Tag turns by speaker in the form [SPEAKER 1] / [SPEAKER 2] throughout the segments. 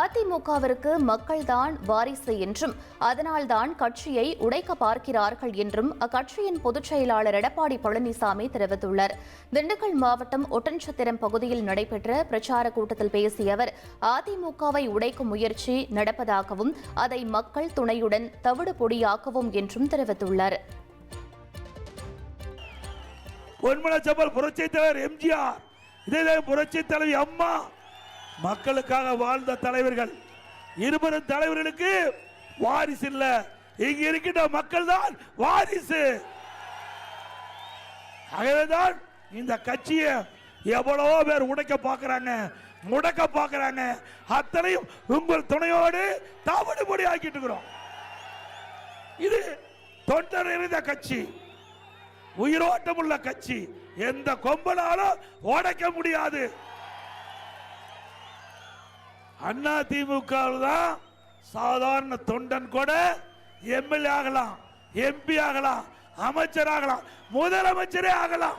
[SPEAKER 1] அதிமுகவிற்கு மக்கள்தான் வாரிசு என்றும் அதனால்தான் கட்சியை உடைக்க பார்க்கிறார்கள் என்றும் அக்கட்சியின் பொதுச் செயலாளர் எடப்பாடி பழனிசாமி தெரிவித்துள்ளார் திண்டுக்கல் மாவட்டம் ஒட்டன்சத்திரம் பகுதியில் நடைபெற்ற பிரச்சார கூட்டத்தில் பேசிய அவர் அதிமுகவை உடைக்கும் முயற்சி நடப்பதாகவும் அதை மக்கள் துணையுடன் தவிடு பொடியாக்கவும் என்றும் தெரிவித்துள்ளார்
[SPEAKER 2] பொன்மலச்சம்பல் புரட்சித் தலைவர் எம்ஜிஆர் இதே புரட்சித் தலைவி அம்மா மக்களுக்காக வாழ்ந்த தலைவர்கள் இருபது தலைவர்களுக்கு வாரிசு இல்ல இங்க இருக்கின்ற மக்கள் தான் வாரிசு ஆகவேதான் இந்த கட்சியை எவ்வளவோ பேர் உடைக்க பார்க்கிறாங்க முடக்க பார்க்கிறாங்க அத்தனையும் உங்கள் துணையோடு மொழி ஆக்கிட்டு இருக்கிறோம் இது தொண்டர் இருந்த கட்சி உயிரோட்டம் உள்ள கட்சி எந்த கொம்பனாலும் உடைக்க முடியாது அண்ணா திமுக தான் சாதாரண தொண்டன் கூட எம்எல்ஏ ஆகலாம் எம்பி ஆகலாம் அமைச்சர் ஆகலாம் முதலமைச்சரே ஆகலாம்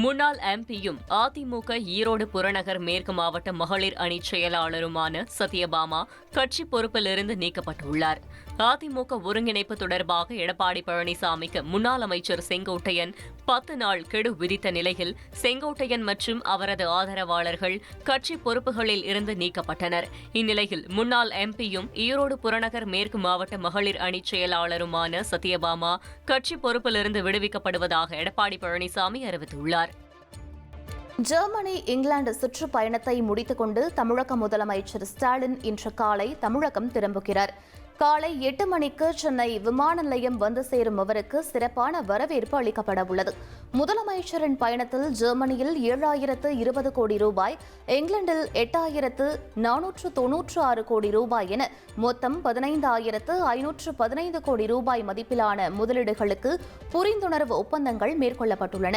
[SPEAKER 1] முன்னாள் எம்பியும் அதிமுக ஈரோடு புறநகர் மேற்கு மாவட்ட மகளிர் அணி செயலாளருமான சத்யபாமா கட்சி பொறுப்பிலிருந்து நீக்கப்பட்டுள்ளார் அதிமுக ஒருங்கிணைப்பு தொடர்பாக எடப்பாடி பழனிசாமிக்கு முன்னாள் அமைச்சர் செங்கோட்டையன் பத்து நாள் கெடு விதித்த நிலையில் செங்கோட்டையன் மற்றும் அவரது ஆதரவாளர்கள் கட்சி பொறுப்புகளில் இருந்து நீக்கப்பட்டனர் இந்நிலையில் முன்னாள் எம்பியும் ஈரோடு புறநகர் மேற்கு மாவட்ட மகளிர் அணி செயலாளருமான சத்யபாமா கட்சி பொறுப்பிலிருந்து விடுவிக்கப்படுவதாக எடப்பாடி பழனிசாமி அறிவித்துள்ளார் ஜெர்மனி இங்கிலாந்து சுற்றுப்பயணத்தை முடித்துக்கொண்டு தமிழக முதலமைச்சர் ஸ்டாலின் இன்று காலை தமிழகம் திரும்புகிறார் காலை எட்டு மணிக்கு சென்னை விமான நிலையம் வந்து சேரும் அவருக்கு சிறப்பான வரவேற்பு அளிக்கப்பட உள்ளது முதலமைச்சரின் பயணத்தில் ஜெர்மனியில் ஏழாயிரத்து இருபது கோடி ரூபாய் இங்கிலாந்தில் எட்டாயிரத்து நானூற்று தொன்னூற்று ஆறு கோடி ரூபாய் என மொத்தம் பதினைந்தாயிரத்து ஐநூற்று பதினைந்து கோடி ரூபாய் மதிப்பிலான முதலீடுகளுக்கு புரிந்துணர்வு ஒப்பந்தங்கள் மேற்கொள்ளப்பட்டுள்ளன